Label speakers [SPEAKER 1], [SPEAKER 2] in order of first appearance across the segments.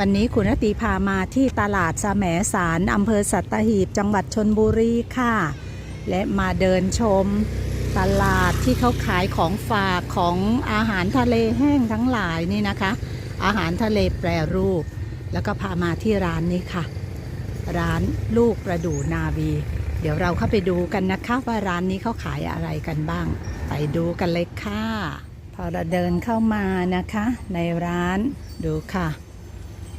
[SPEAKER 1] วันนี้คุณนตีพามาที่ตลาดสแหมสารอำเภอสัตหีบจังหวัดชนบุรีค่ะ และมาเดินชมตลาดที่เขาขายของฝากของอาหารทะเลแห้งทั้งหลายนี่นะคะ อาหารทะเลแปรรูป แล้วก็พามาที่ร้านนี้ค่ะ ร้านลูกประดู่นาวี เดี๋ยวเราเข้าไปดูกันนะคะว่าร้านนี้เขาขายอะไรกันบ้าง ไปดูกันเลยค่ะ พอเราเดินเข้ามานะคะ ในร้านดูค่ะ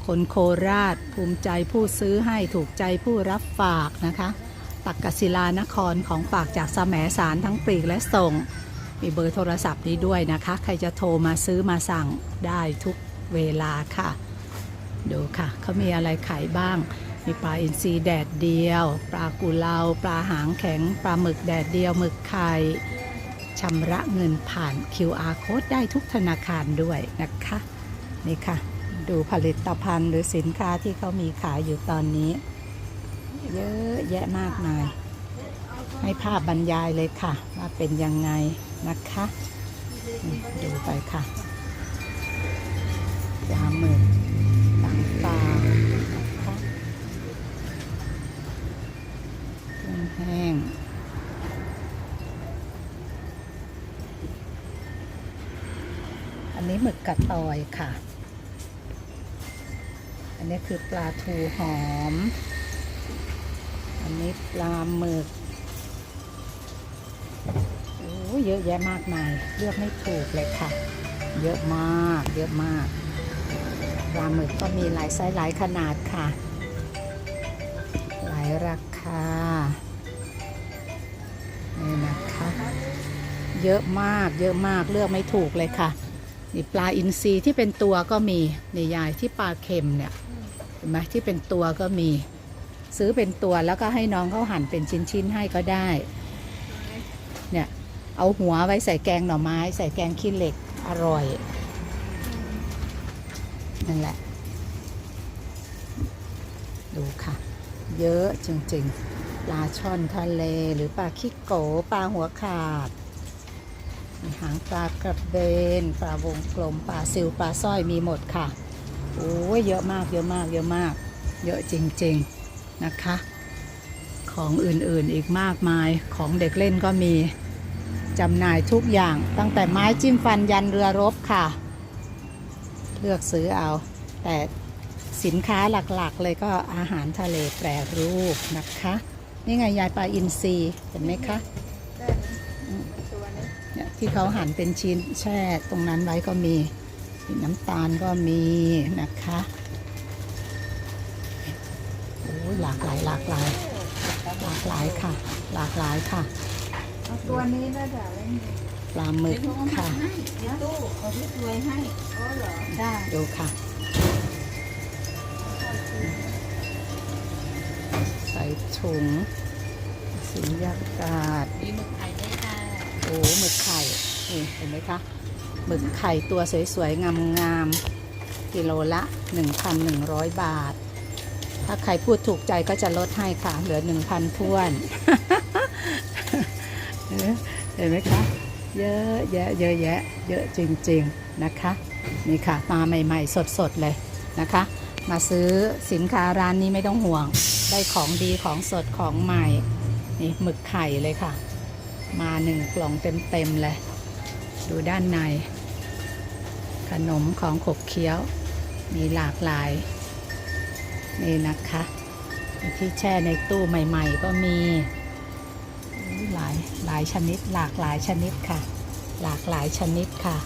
[SPEAKER 1] คนโคราชภูมิใจผู้ซื้อให้ถูกใจผู้รับฝากนะคะตักกศิลานครของฝากจากสแหมสารทั้งปลีกและส่ง มีเบอร์โทรศัพท์นี้ด้วยนะคะ ใครจะโทรมาซื้อมาสั่งได้ทุกเวลาค่ะ ดูค่ะเขามีอะไรขายบ้าง มีปลาอินทรีแดดเดียว ปลากุเลา ปลาหางแข็ง ปลาหมึกแดดเดียวหมึกไข่ชำระเงินผ่าน QR code ได้ทุกธนาคารด้วยนะคะ นี่ค่ะ ดูผลิตภัณฑ์หรือสินค้าที่เขามีขายอยู่ตอนนี้ เยอะแยะมากมาย ให้ภาพบรรยายเลยค่ะ ว่าเป็นยังไงนะคะ ดูไปค่ะยาหมึกต่างๆนะคะกุ้งแห้งอันนี้หมึกกระตอยค่ะ นนี้คือปลาทูหอม อันนี้ปลาหมึกโอ้ยเยอะแยะมากมาย เลือกไม่ถูกเลยค่ะ เยอะมาก เยอะมาก ปลาหมึกก็มีหลายไซส์หลายขนาดค่ะ หลายราคา นี่นะคะ เยอะมาก เยอะมาก เลือกไม่ถูกเลยค่ะนี่ปลาอินทรีที่เป็นตัวก็มีนี่ยายที่ปลาเค็มเนี่ย ห็นไหมที่เป็นตัวก็มี ซื้อเป็นตัวแล้วก็ให้น้องเขาหั่นเป็นชิ้นๆให้ก็ได้ เนี่ยเอาหัวไว้ใส่แกงหน่อไม้ ใส่แกงขี้เหล็กอร่อยนั่นแหละ ดูค่ะ เยอะจริงๆ ปลาช่อนทะเลหรือปลาขี้โกปลาหัวขาดหางปลากระเบน ปลาวงกลม ปลาซิวปลาสร้อยมีหมดค่ะ โอ้ยเยอะมากเยอะมากเยอะมาก เยอะจริงๆนะคะ ของอื่นๆอีกมากมายของเด็กเล่นก็มีจำหน่ายทุกอย่างตั้งแต่ไม้จิ้มฟันยันเรือรบค่ะ เลือกซื้อเอา แต่สินค้าหลักๆ เลยก็อาหารทะเลแปรรูปนะคะ นี่ไงยายปลาอินทรีเห็นไหมคะเนี่ยที่เขาหั่นเป็นชิ้นแช่ตรงนั้นไว้ก็มี สีน้ำตาลก็มีนะคะโอ้ยหลากหลายหลากหลาย หลากหลายค่ะ หลากหลายค่ะ
[SPEAKER 2] เอาตัวนี้แล้วเดี๋ยวเล่น
[SPEAKER 1] ปลาหมึกค่ะ
[SPEAKER 2] ให้เดี๋ยวตู้เอาที่ตัวยให้อ๋อเหรอได้
[SPEAKER 1] ดูค่ะ ใส่ถุงสุญญากาศ
[SPEAKER 2] มีหมึกไข่ด้วยค่ะ
[SPEAKER 1] โอ้หมึกไข่นี่เห็นไหมคะ หมึกไข่ตัวสวยๆ งามๆ กิโลละ 1,100 บาท ถ้าใครพูดถูกใจก็จะลดให้ค่ะ เหลือ 1,000ท้วนเห็นไหมเห็นไหมคะ เยอะแยะ เยอะแยะ เยอะจริงๆนะคะ นี่ค่ะ มาใหม่ๆ สดๆ เลยนะคะ มาซื้อสินค้าร้านนี้ไม่ต้องห่วง ได้ของดีของสดของใหม่ นี่หมึกไข่เลยค่ะ มาหนึ่งกล่องเต็มๆเลยดูด้านใน ขนมของขบเคี้ยว มีหลากหลาย นี่นะคะที่แช่ในตู้ใหม่ ๆ ก็มีหลายหลายชนิด หลากหลายชนิดค่ะ หลากหลายชนิดค่ะ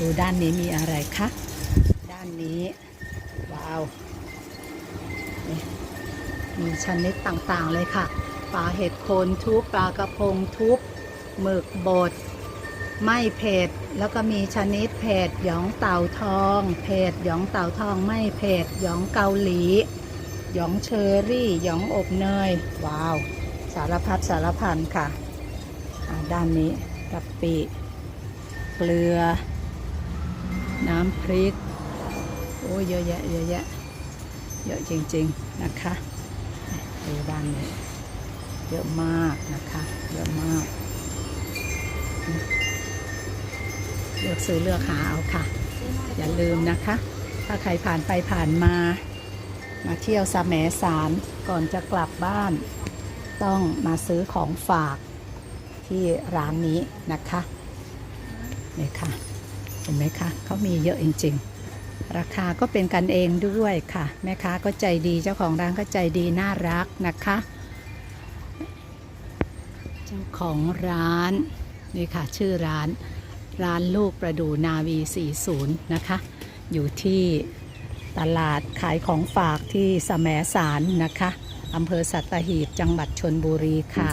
[SPEAKER 1] ดูด้านนี้มีอะไรคะด้านนี้ ว้าว มีชนิดต่างๆเลยค่ะปลาเห็ดโคนทุบปลากระพงทุบหมึกบด ไม่เผ็ด แล้วก็มีชนิดเผ็ดหยองเต่าทองเผ็ดหยองเต่าทองไม่เผ็ดหยองเกาหลีหยองเชอรี่หยองอบเนย ว้าว สารพัดสารพันค่ะ ด้านนี้กะปิ เกลือ น้ำพริก โอ้เยอะแยะเยอะแยะเยอะจริง ๆ นะคะดูด้านนี้ เยอะมากนะคะ เยอะมาก เลือกซื้อเลือกหาเอาค่ะ อย่าลืมนะคะ ถ้าใครผ่านไปผ่านมา มาเที่ยวสะแหมสารก่อนจะกลับบ้าน ต้องมาซื้อของฝากที่ร้านนี้นะคะนี่ค่ะ เห็นไหมคะเขามีเยอะจริง ๆ ราคาก็เป็นกันเองด้วยค่ะ แม่ค้าก็ใจดีเจ้าของร้านก็ใจดีน่ารักนะคะ เจ้าของร้านนี่ค่ะชื่อร้าน ร้านลูกประดูนาวี 40 นะคะ อยู่ที่ตลาดขายของฝากที่สแมสารนะคะอำเภอสัตหีบจังหวัดชนบุรีค่ะ